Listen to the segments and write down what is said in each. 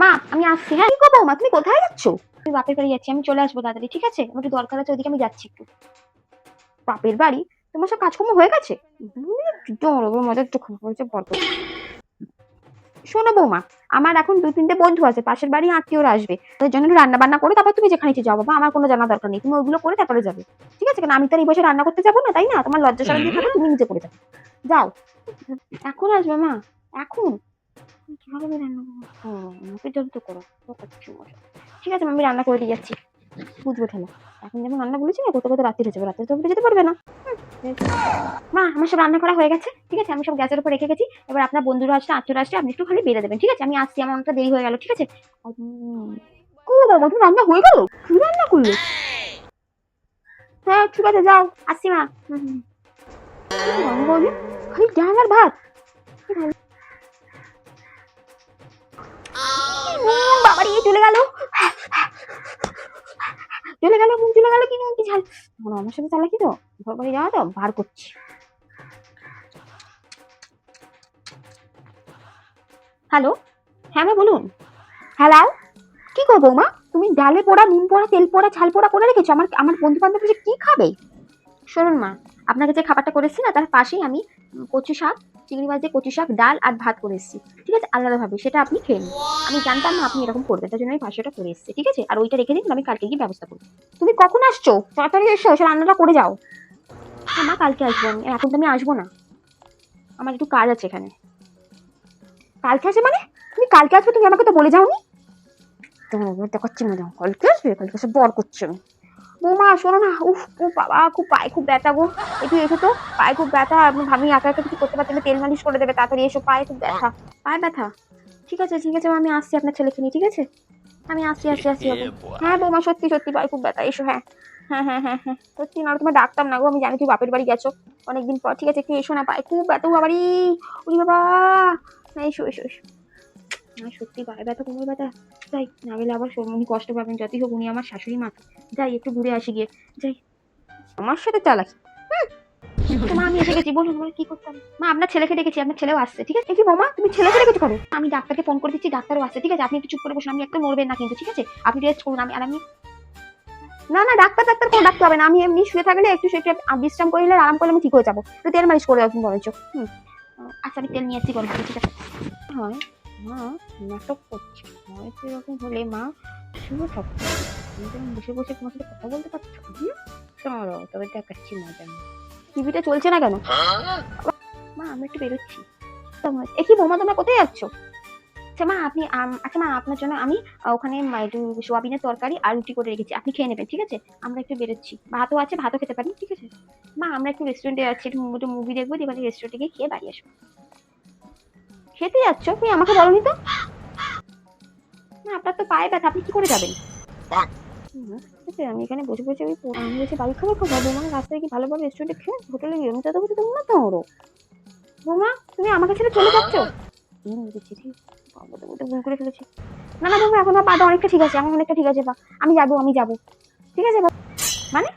মা, আমি আসছি হ্যাঁ। কি করব মা তুমি কোথায় যাচ্ছ? আমি বাপের বাড়ি যাচ্ছি, আমি চলে আসব তাড়াতাড়ি, ঠিক আছে? আমার একটু দরকার আছে, ওদিকে আমি যাচ্ছি একটু। বাপের বাড়ি? তোমার সব কাজকর্ম হয়ে গেছে? একটু হয়েছে বড় শোনো বৌমা, আমার এখন দু তিনটে বন্ধু আছে, পাশের বাড়ি আত্মীয়রা আসবে। তাদের জন্য রান্না বান্না করে, তারপর তুমি যেখানে যাও বাবা, আমার কোনো জানা দরকার নেই। তুমি ওইগুলো করে তারপরে যাবে। ঠিক আছে? কেন আমি তো এই বসে রান্না করতে যাব না, তাই না? তোমার লজ্জা দিয়ে তুমি নিজে করে যাও যাও। এখন আসবে মা, এখন। কীভাবে আমি রান্না করব আমাকে করো ঠিক আছে আমি রান্না করে দিয়ে যাচ্ছি বুঝবে ঠেলা এখন যেমন রান্না বলেছি না কোথাও কোথাও রাত্রি হয়ে যাবে রাত্রে তো যেতে পারবে না মা আমার সব রান্না করা হয়ে গেছে ঠিক আছে আমি সব গ্যাসের উপর রেখে গেছি এবার আপনার বন্ধুরা আসছে আত্মীয়রা আসছে আপনি একটু খালি বেড়ে দেবেন ঠিক আছে আমি আসছি আমার অনেকটা দেরি হয়ে গেল ঠিক আছে কো বাবা তুমি রান্না হয়ে গেল কি রান্না করলে হ্যাঁ ঠিক আছে যাও আসছি মা খালি ডাল আর ভাত চলে গেল। চলে গেল মুখ চলে গেল কি নুন কি ঝাল। আমার সাথে চালাকি তো, ঘর বাড়ি যাওয়া তো, বার করছি। হ্যালো হ্যাঁ মা বলুন। হ্যালো কি করব মা তুমি ডালে পোড়া নুন পোড়া, তেল পোড়া ছাল পোড়া করে রেখেছো? আমার আমার বন্ধু বান্ধব কি খাবে? শুনুন মা, আপনাকে যে খাবারটা করেছি না, তার পাশেই আমি কচু শাক, চিংড়ি মাছ দিয়ে কচু শাক, ডাল আর ভাত করে এসেছি। ঠিক আছে? আলাদাভাবে সেটা আপনি খেয়ে নিন। আমি জানতাম না আপনি এরকম করবেন, তার জন্য আমি পাশেটা করে এসেছি, ঠিক আছে? আর ওইটা রেখে দিন, আমি কালকে গিয়ে ব্যবস্থা করব। তুমি কখন আসছো? তাড়াতাড়ি এসো সে রান্নাটা করে যাও। হ্যাঁ মা, কালকে আসব আমি। এখন তো আমি আসব না। আমার একটু কাজ আছে এখানে। কালকে আসবে মানে? তুমি কালকে আসবে, তুমি আমাকে তো বলে যাওনি? তোমার দেখাচ্ছি মজা কালকে আসবে, কালকে এসে বর করছে। আমি বৌমা শোনো না উফ ও বাবা খুব পায়ে খুব ব্যথা গো। একটু এসো তো পায়ে খুব ব্যথা আমি ভাবি একা একা কিছু করতে পারছি না তেল মালিশ করে দেবে তাড়াতাড়ি এসো পায়ে খুব ব্যথা পায়ে ব্যথা। ঠিক আছে ঠিক আছে আমি আসছি আপনার ছেলেকে নিয়ে ঠিক আছে? আমি আসছি আসছি আসছি। হ্যাঁ বৌমা সত্যি সত্যি পায়ে খুব ব্যথা এসো হ্যাঁ। হ্যাঁ হ্যাঁ হ্যাঁ হ্যাঁ। সত্যি না তোমার ডাকতাম না গো আমি জানি তুই বাপের বাড়ি গেছো অনেকদিন পর। ঠিক আছে একটু এসো না পায়ে খুব ব্যথা বাবারি উরি বাবা। এসো এসো এসো। না সত্যি পায়ে ব্যথা কোমর ব্যথা। যাই না গেলে আবার উনি কষ্ট পাবেন যতই হোক উনি আমার শাশুড়ি মা। যাই একটু ঘুরে আসি গিয়ে। যাই। আমার সাথে চালাকি? মা আমি এসে গেছি বলুন আমার কি করতাম? মা আপনার ছেলেকে ডেকেছি আপনার ছেলেও আসছে ঠিক আছে? কি মামা তুমি ছেলেকে ডেকেছো করো আমি ডাক্তারকে ফোন করে দিচ্ছি ডাক্তারও আসছে ঠিক আছে? আপনি একটু চুপ করে বসুন আমি একটু মরবেন না কিন্তু ঠিক আছে? আপনি রেস্ট করুন আমি আর আমি না না ডাক্তার ডাক্তার কোনো ডাক্তার হবে না। আমি এমনি শুয়ে থাকলে একটু শুয়ে বিশ্রাম করলে আরাম করলে আমি ঠিক হয়ে যাব। তো তেল মালিশ করে দাও তুমি বরঞ্চ। হুম। আচ্ছা আমি তেল নিয়ে আসছি গরম ঠিক আছে? হয়। মা নাটক করছে। হয়তো এরকম হলে মা শুভ থাকতো তুমি বসে বসে তোমার সাথে কথা বলতে পারছ? চলো, তবে দেখাচ্ছি মজা টিভিটা চলছে না কেন? মা, আমি একটু বেরোচ্ছি। এ কি বৌমা, তোমরা কোথায় যাচ্ছ? আচ্ছা মা, আপনি আচ্ছা মা, আপনার জন্য আমি ওখানে একটু সোয়াবিনের তরকারি আর রুটি করে রেখেছি। আপনি খেয়ে নেবেন, ঠিক আছে? আমরা একটু বেরোচ্ছি। ভাতও আছে, ভাতও খেতে পারি, ঠিক আছে? মা, আমরা একটু রেস্টুরেন্টে যাচ্ছি, একটু মুভি দেখব দিয়ে রেস্টুরেন্টে গিয়ে খেয়ে বাড়ি আসব। খেতে যাচ্ছ? তুমি আমাকে বলনি তো। না আপনার তো পায়ে ব্যথা আপনি কি করে যাবেন? আছে আমি এখানে বসে বসে ওই আমি বসে বাড়ি খাবার খাব বৌমা রাস্তায় কি ভালোভাবে রেস্টুরেন্টে খেয়ে হোটেলে গিয়ে আমি তো বসে তোমরা না তো ওরও। বৌমা তুমি আমাকে ছেড়ে চলে যাচ্ছ? ভুল করে ফেলেছি। না না বৌমা এখন আমার পাটা অনেকটা ঠিক আছে। আমার অনেকটা ঠিক আছে বা আমি যাব আমি যাব। ঠিক আছে মানে?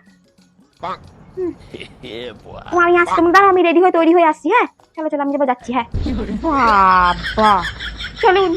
আমি আসছি তুমি দাঁড়াও আমি রেডি হয়ে তৈরি হয়ে আসছি হ্যাঁ? চলো চলো আমি যাব যাচ্ছি হ্যাঁ। বাবা। চলুন।